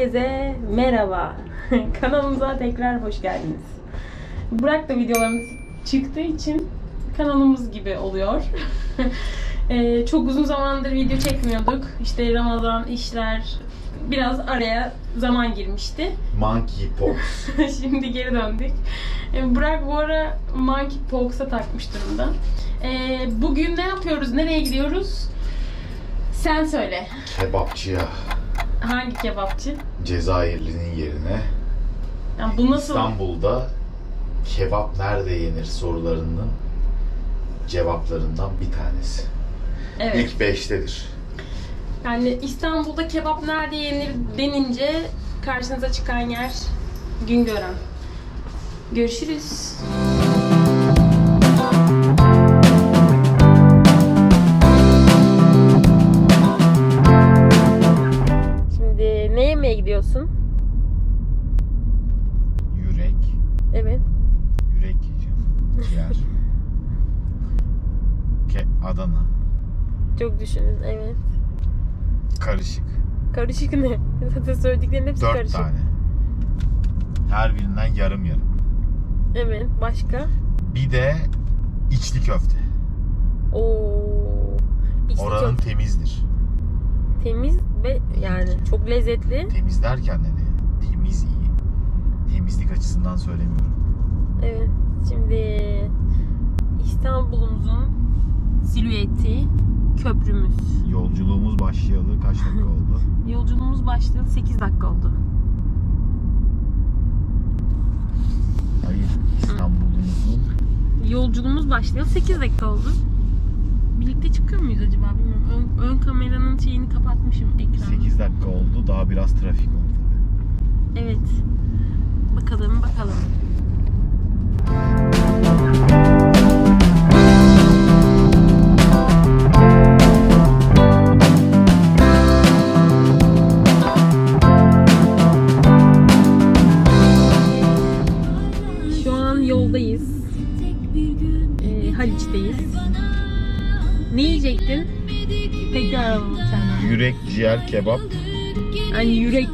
Herkese merhaba. Kanalımıza tekrar hoş geldiniz. Burak da videolarımız çıktığı için kanalımız gibi oluyor. Ee, çok uzun zamandır video çekmiyorduk. İşte Ramazan, işler biraz araya zaman girmişti. Monkeypox. Şimdi geri döndük. Ee, Burak bu ara monkeypox'a takmış durumda. Ee, bugün ne yapıyoruz? Nereye gidiyoruz? Sen söyle. Kebapçıya. Hangi kebapçı? Cezayirli'nin yerine Yani bu nasıl? İstanbul'da kebap nerede yenir sorularının cevaplarından bir tanesi. Evet. İlk beştedir. Yani İstanbul'da kebap nerede yenir denince karşınıza çıkan yer Güngören. Görüşürüz. Ne yemeye gidiyorsun? Yürek. Evet. Yürek yiyeceğim. Ciğer. Ke Adana. Çok düşünün. Evet. Karışık. Karışık ne? Zaten söylediklerin hepsi Dört karışık. tane. Her birinden yarım yarım. Evet. Başka? Bir de içli köfte. Oo. İçli Oranın köfte. temizdir. Temiz ve yani çok lezzetli. Temiz derken de ne? Temiz iyi. Temizlik açısından söylemiyorum. Evet. Şimdi İstanbul'umuzun silüeti köprümüz. Yolculuğumuz başlayalı kaç dakika oldu? Yolculuğumuz başlayalı 8 dakika oldu. Hayır, İstanbul'umuzun Yolculuğumuz başlayalı 8 dakika oldu. Birlikte çıkıyor muyuz acaba bilmiyorum. Ön, ön kameranın şeyini kapatmışım ekranı. 8 dakika oldu. Daha biraz trafik var tabii. Evet. Bakalım bakalım.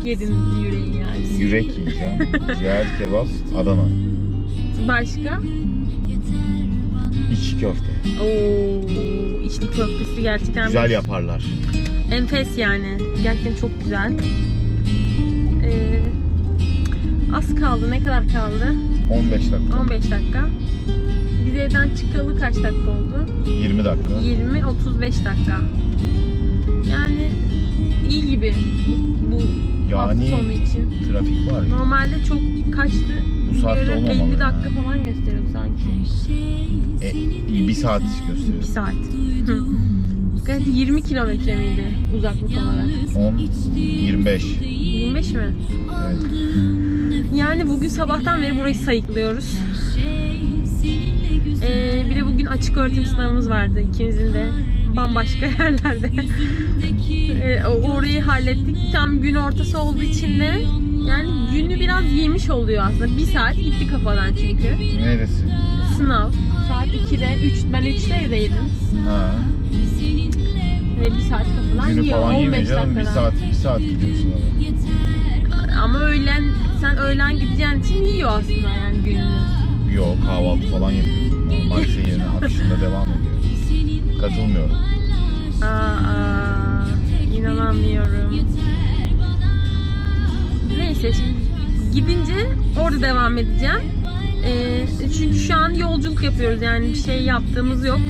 Yürek yedin yüreği yani. yürek yiyeceğim. ciğer, kebap, Adana. Başka? İç köfte. Oo, içli köftesi gerçekten Güzel yaparlar. enfes yani. Gerçekten çok güzel. Ee, az kaldı. Ne kadar kaldı? 15 dakika. 15 dakika. Biz evden çıkalı kaç dakika oldu? 20 dakika. 20-35 dakika. Yani iyi gibi bu hafta Yani sonu için. trafik var ya. Normalde çok kaçtı? Bu saatte Bir olmamalı 50 yani. dakika falan gösteriyordu sanki. E, iyi bir saat Bir gösteriyor. saat. Hı. Gayet 20 kilometre miydi uzaklık olarak? 10, 25. 25 mi? Evet. Yani bugün sabahtan beri burayı sayıklıyoruz. Ee, bir de bugün açık öğretim sınavımız vardı ikimizin de bambaşka yerlerde. O- orayı hallettik. Tam gün ortası olduğu için de yani günü biraz yemiş oluyor aslında. Bir saat gitti kafadan çünkü. Neresi? Sınav. Saat 2'de, 3, ben 3'te evdeydim. Ha. Ve bir saat kafadan Günü yiyor. falan 15 yemeyeceğim. Bir saat, bir saat gidiyorsun ama. Ama öğlen, sen öğlen gideceğin için yiyor aslında yani gününü. Yok kahvaltı falan yapıyorsun. Normal seyirine akışında devam ediyor. Katılmıyorum. Aa, inanamıyorum. Neyse şimdi gidince orada devam edeceğim. Ee, çünkü şu an yolculuk yapıyoruz yani bir şey yaptığımız yok.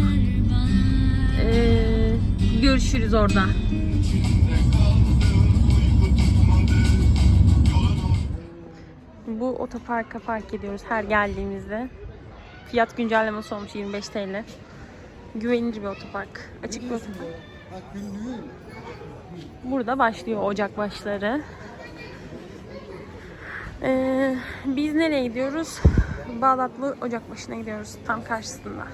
Ee, görüşürüz orada. Bu otoparka park ediyoruz her geldiğimizde. Fiyat güncellemesi olmuş 25 TL. Güvenilir bir otopark. Açık bir otopark. Burada başlıyor ocak başları. Ee, biz nereye gidiyoruz? Bağdatlı ocak başına gidiyoruz. Tam karşısında.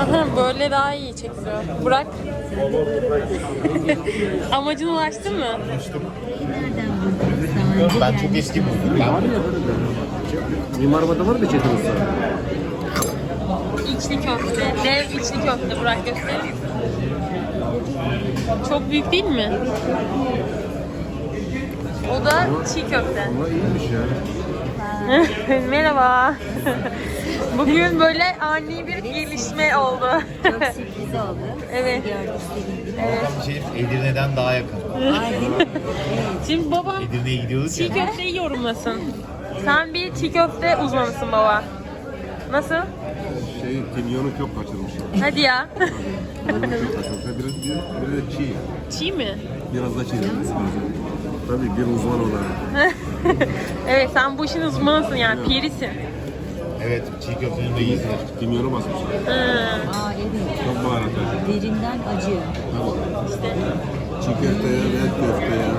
Aha böyle daha iyi çekiliyor. Burak. Amacına ulaştın mı? Ben çok eski buldum. Mimar Arabada var da Çetin Usta. İçli köfte. Dev içli köfte Burak gösterir? Çok büyük değil mi? O da çiğ köfte. Ama iyiymiş ya. Merhaba. Bugün böyle ani bir gelişme oldu. Çok sürpriz oldu. Evet. Gördük, bir şey Edirne'den daha yakın. Aynen. Şimdi babam Edirne'ye gidiyoruz çiğ köfteyi yorumlasın. Sen bir çiğ köfte uzmanısın baba. Nasıl? Şey, kimyonu çok kaçırmışlar. Hadi ya. Kimyonu kaçırmışlar. Biraz, bir, bir de çiğ. çiğ mi? Biraz da çiğ. Tabii bir uzman olarak. evet sen bu işin uzmanısın yani pirisin. Evet çiğ köftenin de iyisi. Kimyonu basmışlar. Hı. Aa evet. Çok baharatlı. Derinden acıyor. İşte. Çiğ köfteye ve köfteye.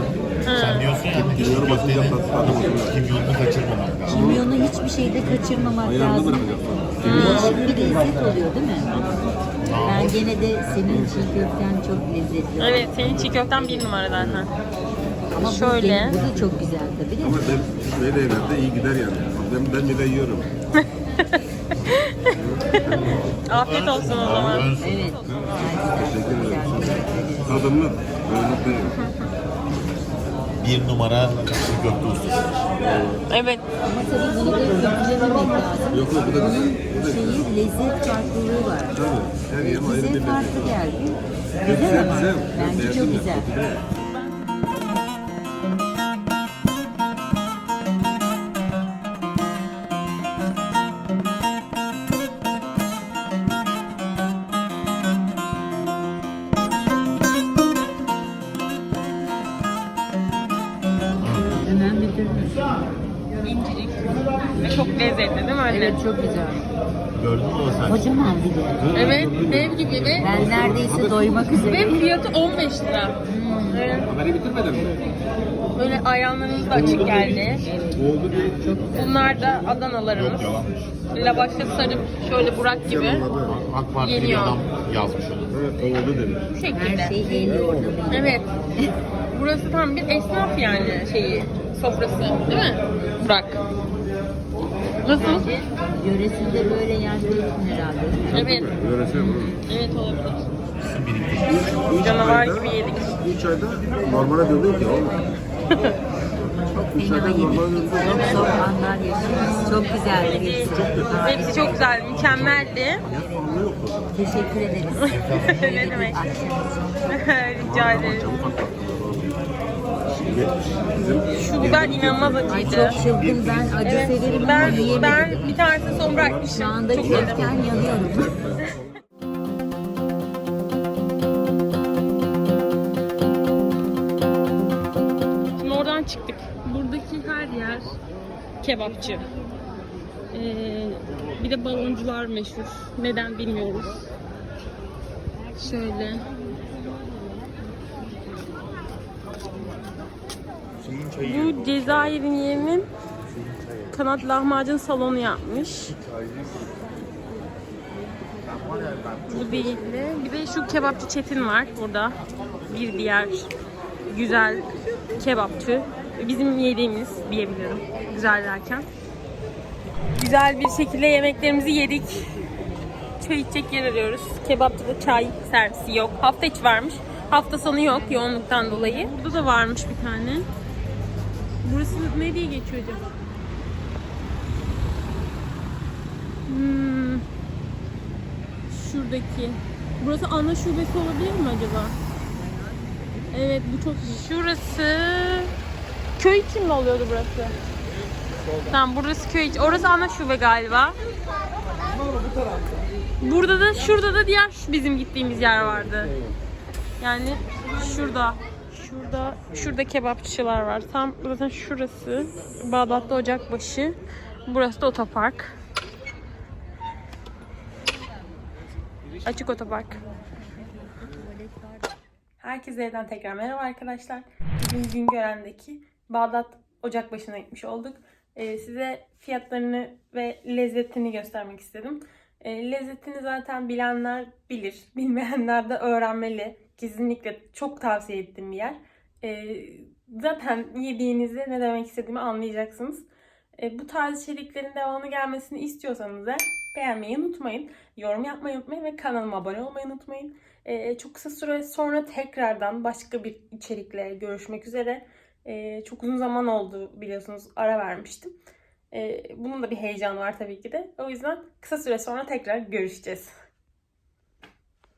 Sen diyorsun ya çiğ Kimyonu basınca köftenin tadı tadı bozuluyor. kimyonunu kaçırmamak lazım. Kimyonu hiçbir şeyde kaçırmamak lazım. bırakacaksın. Değişik bir lezzet oluyor değil mi? Ben gene de senin çiğ köften çok lezzetli. Evet senin çiğ köften bir numara zaten. Ama şöyle. bu da çok güzel tabii de. Ama ben böyle evlerde iyi gider yani. Ben, ben bir de yiyorum. Afiyet olsun o zaman. Evet. Teşekkür ederim. Tadımlık. Böyle değil. bir numara köfte ustası. Evet. Ama tabii bunu da kötülememek lazım. Yok yok bu da Bunun bu da şeyi lezzet farklılığı var. Tabii. Her yerim ayrı bir farklı lezzet. geldi. Güzel, Güzel ama. güzel. Bence çok güzel. İncecik. Ve çok lezzetli değil mi anne? Evet çok güzel. Gördün mü o sen? Kocaman bir de. Evet, dev gibi ve, Ben neredeyse doymak ve üzere. fiyatı 15 lira. Evet. Haberi bitirmedin mi? Böyle ayranlarımız da açık geldi. Oldu diye. Bunlar da Adanalarımız. Yalanmış. Lavaşta sarıp şöyle Burak gibi AK Partili bir Yeniyor. adam yazmış onu. Evet oldu demiş. bu Her şekilde. şey yordamıyla. Evet. Burası tam bir esnaf yani şeyi, sofrası değil mi? Burak. Nasıl? Yöresinde böyle yendiğin herhalde. Evet. Öğretmen bunu. Evet olabilir. Canavar gibi yedik. Üç ayda normale dönüyor ki oğlum. Üç Fena ayda yedik. normale dönüyor. Çok zor anlar yaşıyoruz. Çok güzeldi hepsi. Hepsi çok güzel, mükemmeldi. Sorunu yok o. Teşekkür ederiz. ne demek? Rica ederim. Çabuk Şu biber inanılmaz acıydı. çok çılgın ben acı Evet, severim ama ben, yiyemedim. ben bir tanesini son Şu bırakmışım. anda Çok yerken yanıyorum. Şimdi oradan çıktık. Buradaki her yer kebapçı. Ee, bir de baloncular meşhur. Neden bilmiyoruz. Şöyle. Bu Cezayir'in yerinin kanat lahmacun salonu yapmış. Bu değildi. Bir de şu kebapçı Çetin var burada. Bir diğer güzel kebapçı. Bizim yediğimiz diyebilirim. Güzel derken. Güzel bir şekilde yemeklerimizi yedik. Çay içecek yer arıyoruz. Kebapçıda çay servisi yok. Hafta içi varmış. Hafta sonu yok yoğunluktan dolayı. Burada da varmış bir tane. Burası ne diye geçiyor acaba? Hmm. Şuradaki. Burası ana şubesi olabilir mi acaba? Evet bu çok büyük. Şurası köy için mi oluyordu burası? Tamam burası köy için. Orası ana şube galiba. Burada da şurada da diğer bizim gittiğimiz yer vardı. Yani şurada. Şurada şurada kebapçılar var. Tam zaten şurası. Bağdat'ta Ocakbaşı. Burası da otopark. Açık otopark. Herkese evden tekrar merhaba arkadaşlar. Bugün Güngören'deki Bağdat Ocakbaşı'na gitmiş olduk. Ee, size fiyatlarını ve lezzetini göstermek istedim. Ee, lezzetini zaten bilenler bilir. Bilmeyenler de öğrenmeli. Kesinlikle çok tavsiye ettiğim bir yer. Ee, zaten yediğinizde ne demek istediğimi anlayacaksınız. Ee, bu tarz içeriklerin devamı gelmesini istiyorsanız da beğenmeyi unutmayın. Yorum yapmayı unutmayın ve kanalıma abone olmayı unutmayın. Ee, çok kısa süre sonra tekrardan başka bir içerikle görüşmek üzere. Ee, çok uzun zaman oldu biliyorsunuz ara vermiştim. Ee, bunun da bir heyecanı var tabii ki de. O yüzden kısa süre sonra tekrar görüşeceğiz.